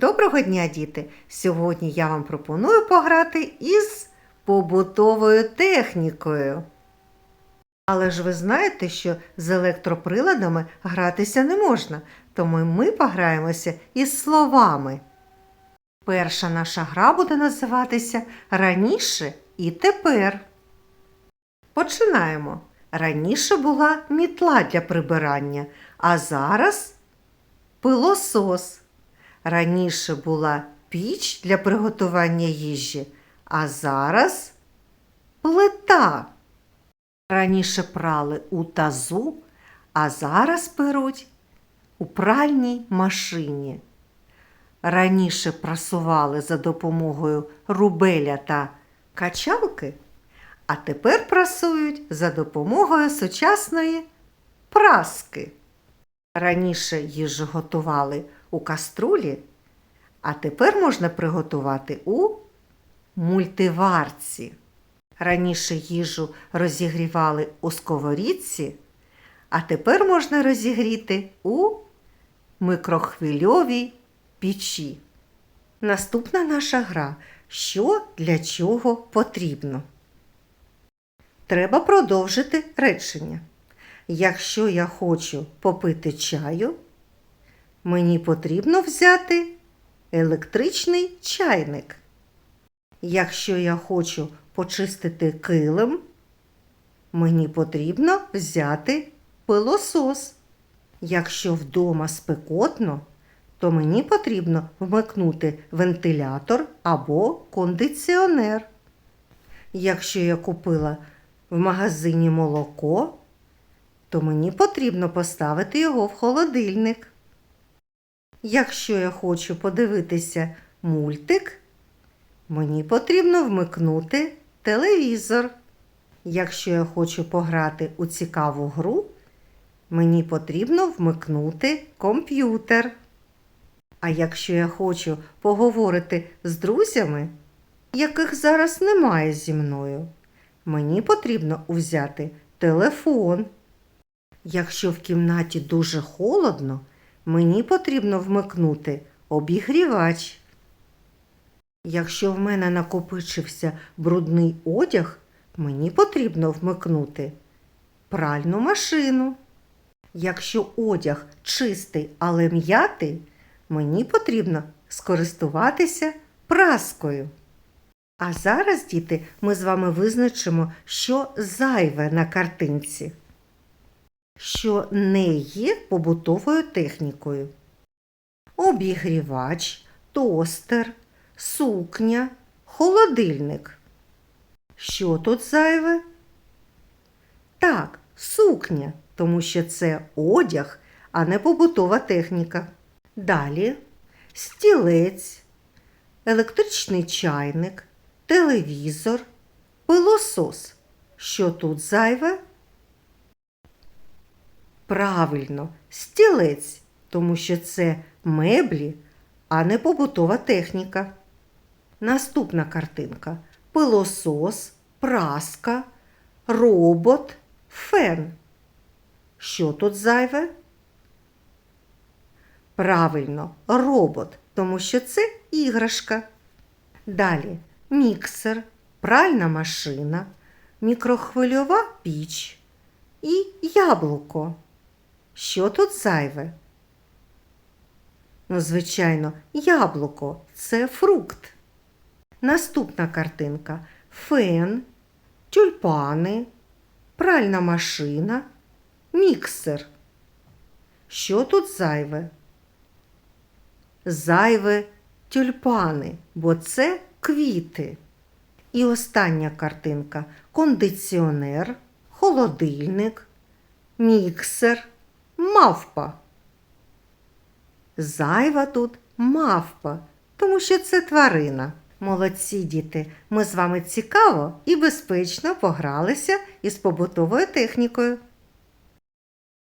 Доброго дня, діти! Сьогодні я вам пропоную пограти із побутовою технікою. Але ж ви знаєте, що з електроприладами гратися не можна, тому ми пограємося із словами. Перша наша гра буде називатися Раніше і тепер. Починаємо. Раніше була мітла для прибирання, а зараз пилосос. Раніше була піч для приготування їжі, а зараз плита. Раніше прали у тазу, а зараз перуть у пральній машині. Раніше прасували за допомогою рубеля та качалки, а тепер прасують за допомогою сучасної праски. Раніше їжу готували у каструлі, а тепер можна приготувати у мультиварці. Раніше їжу розігрівали у сковорідці, а тепер можна розігріти у микрохвильовій печі. Наступна наша гра. Що для чого потрібно? Треба продовжити речення. Якщо я хочу попити чаю, мені потрібно взяти електричний чайник. Якщо я хочу почистити килим, мені потрібно взяти пилосос. Якщо вдома спекотно, то мені потрібно вмикнути вентилятор або кондиціонер. Якщо я купила в магазині молоко, то мені потрібно поставити його в холодильник. Якщо я хочу подивитися мультик, мені потрібно вмикнути телевізор. Якщо я хочу пограти у цікаву гру, мені потрібно вмикнути комп'ютер. А якщо я хочу поговорити з друзями, яких зараз немає зі мною, мені потрібно взяти телефон. Якщо в кімнаті дуже холодно, мені потрібно вмикнути обігрівач. Якщо в мене накопичився брудний одяг, мені потрібно вмикнути пральну машину. Якщо одяг чистий, але м'ятий, мені потрібно скористуватися праскою. А зараз, діти, ми з вами визначимо, що зайве на картинці що не є побутовою технікою. Обігрівач, тостер, сукня, холодильник. Що тут зайве? Так, сукня, тому що це одяг, а не побутова техніка. Далі стілець, електричний чайник, телевізор, пилосос. Що тут зайве? Правильно, стілець, тому що це меблі, а не побутова техніка. Наступна картинка пилосос, праска, робот, фен. Що тут зайве? Правильно, робот, тому що це іграшка. Далі міксер, пральна машина, мікрохвильова піч і яблуко. Що тут зайве? Ну, звичайно, яблуко це фрукт. Наступна картинка фен, тюльпани, пральна машина, міксер. Що тут зайве? Зайве тюльпани, бо це квіти. І остання картинка кондиціонер, холодильник, міксер мавпа. Зайва тут мавпа, тому що це тварина. Молодці діти, ми з вами цікаво і безпечно погралися із побутовою технікою.